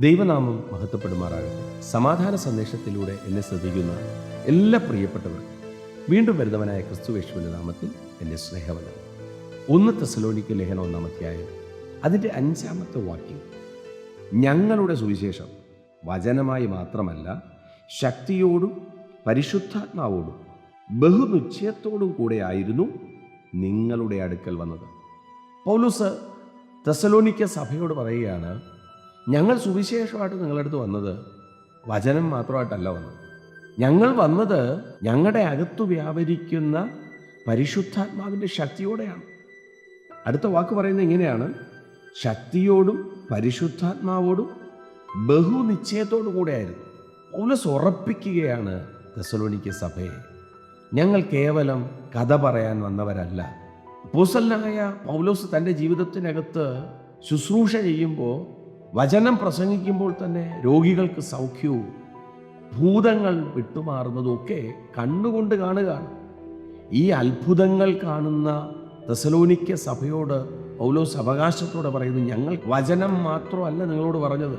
ദൈവനാമം മഹത്വപ്പെടുമാറാകട്ടെ. സമാധാന സന്ദേശത്തിലൂടെ എന്നെ ശ്രദ്ധിക്കുന്ന എല്ലാ പ്രിയപ്പെട്ടവർക്കും വീണ്ടും വരുന്നവനായ ക്രിസ്തു യേശുവിന്റെ നാമത്തിൽ എന്റെ സ്നേഹവനം ഒന്ന് തെസലോനിക്ക് ലേഖനം ഒന്നാമധ്യായം അതിന്റെ അഞ്ചാമത്തെ വാക്യം. ഞങ്ങളുടെ സുവിശേഷം വചനമായി മാത്രമല്ല ശക്തിയോടും പരിശുദ്ധാത്മാവോടും ബഹുനിശ്ചയത്തോടും കൂടെ ആയിരുന്നു നിങ്ങളുടെ അടുക്കൽ വന്നത്. പൗലൂസ് തെസലോനിക്ക സഭയോട് പറയുകയാണ് ഞങ്ങൾ സുവിശേഷമായിട്ട് നിങ്ങളുടെ അടുത്ത് വന്നത് വചനം മാത്രമായിട്ടല്ല വന്നത്. ഞങ്ങൾ വന്നത് ഞങ്ങളുടെ അകത്തു വ്യാപരിക്കുന്ന പരിശുദ്ധാത്മാവിന്റെ ശക്തിയോടെയാണ്. അടുത്ത വാക്ക് പറയുന്നത് ഇങ്ങനെയാണ്. ശക്തിയോടും പരിശുദ്ധാത്മാവോടും ബഹുനിശ്ചയത്തോടു കൂടെയായിരുന്നു. പൗലസ് ഉറപ്പിക്കുകയാണ് തെസലോണിക്ക സഭയെ. ഞങ്ങൾ കേവലം കഥ പറയാൻ വന്നവരല്ല. പൂസലായ പൗലോസ് തന്റെ ജീവിതത്തിനകത്ത് ശുശ്രൂഷ ചെയ്യുമ്പോൾ വചനം പ്രസംഗിക്കുമ്പോൾ തന്നെ രോഗികൾക്ക് സൗഖ്യവും ഭൂതങ്ങൾ വിട്ടുമാറുന്നതും ഒക്കെ കണ്ണുകൊണ്ട് കാണുകയാണ്. ഈ അത്ഭുതങ്ങൾ കാണുന്ന തെസലോനിക്ക സഭയോട് പൗലോസ് അവകാശത്തോടെ പറയുന്നു ഞങ്ങൾ വചനം മാത്രമല്ല നിങ്ങളോട് പറഞ്ഞത്.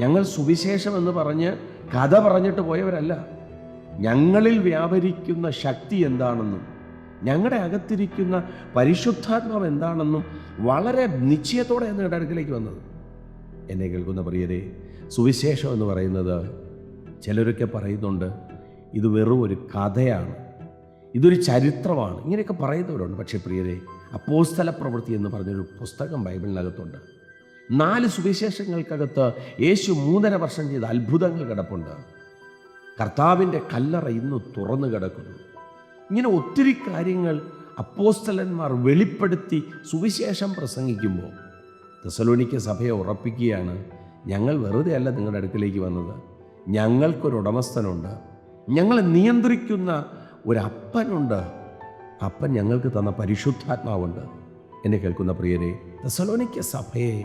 ഞങ്ങൾ സുവിശേഷം എന്ന് പറഞ്ഞ് കഥ പറഞ്ഞിട്ട് പോയവരല്ല. ഞങ്ങളിൽ വ്യാപരിക്കുന്ന ശക്തി എന്താണെന്നും ഞങ്ങളുടെ അകത്തിരിക്കുന്ന പരിശുദ്ധാത്മാവ് എന്താണെന്നും വളരെ നിശ്ചയത്തോടെ നിങ്ങളുടെ അടുക്കിലേക്ക് വന്നത്. എന്നെ കേൾക്കുന്ന പ്രിയരെ സുവിശേഷം എന്ന് പറയുന്നത് ചിലരൊക്കെ പറയുന്നുണ്ട് ഇത് വെറും ഒരു കഥയാണ് ഇതൊരു ചരിത്രമാണ് ഇങ്ങനെയൊക്കെ പറയുന്നവരുണ്ട്. പക്ഷേ പ്രിയരെ അപ്പോസ്തല പ്രവൃത്തി എന്ന് പറഞ്ഞൊരു പുസ്തകം ബൈബിളിനകത്തുണ്ട്. നാല് സുവിശേഷങ്ങൾക്കകത്ത് യേശു മൂന്നര വർഷം ചെയ്ത അത്ഭുതങ്ങൾ കിടപ്പുണ്ട്. കർത്താവിന്റെ കല്ലറ ഇന്ന് തുറന്നു കിടക്കുന്നു. ഇങ്ങനെ ഒത്തിരി കാര്യങ്ങൾ അപ്പോസ്തലന്മാർ വെളിപ്പെടുത്തി സുവിശേഷം പ്രസംഗിക്കുമ്പോൾ തെസലോനിക്ക സഭയെ ഉറപ്പിക്കുകയാണ്. ഞങ്ങൾ വെറുതെ അല്ല നിങ്ങളുടെ അടുക്കിലേക്ക് വന്നത്. ഞങ്ങൾക്കൊരു ഉടമസ്ഥനുണ്ട്. ഞങ്ങളെ നിയന്ത്രിക്കുന്ന ഒരു അപ്പൻ ഞങ്ങൾക്ക് തന്ന പരിശുദ്ധാത്മാവുണ്ട്. എന്നെ കേൾക്കുന്ന പ്രിയരെ തെസലോനിക്ക സഭയെ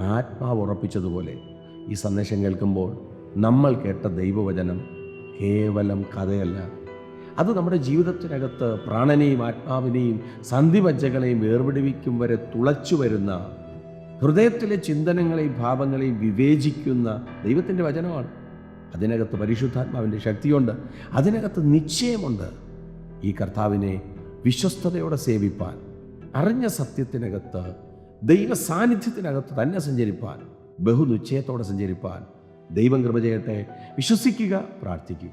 ആത്മാവ് ഉറപ്പിച്ചതുപോലെ ഈ സന്ദേശം കേൾക്കുമ്പോൾ നമ്മൾ കേട്ട ദൈവവചനം കേവലം കഥയല്ല. അത് നമ്മുടെ ജീവിതത്തിനകത്ത് പ്രാണനെയും ആത്മാവിനെയും സന്ധിവജ്ജകളെയും വേർപിടിവിക്കും വരെ തുളച്ചു വരുന്ന ഹൃദയത്തിലെ ചിന്തനങ്ങളെയും ഭാവങ്ങളെയും വിവേചിക്കുന്ന ദൈവത്തിന്റെ വചനമാണ്. അതിനകത്ത് പരിശുദ്ധാത്മാവിന്റെ ശക്തിയുണ്ട്. അതിനകത്ത് നിശ്ചയമുണ്ട് ഈ കർത്താവിനെ വിശ്വസ്തയോടെ സേവിപ്പാൻ അറിഞ്ഞ സത്യത്തിനകത്ത് ദൈവ സാന്നിധ്യത്തിനകത്ത് തന്നെ സഞ്ചരിപ്പാൻ ബഹുനിശ്ചയത്തോടെ സഞ്ചരിപ്പാൻ ദൈവം കൃപ ചെയ്യട്ടെ. വിശ്വസിക്കുക പ്രാർത്ഥിക്കുക.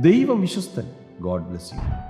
ദൈവം വിശ്വസ്തൻ. God bless you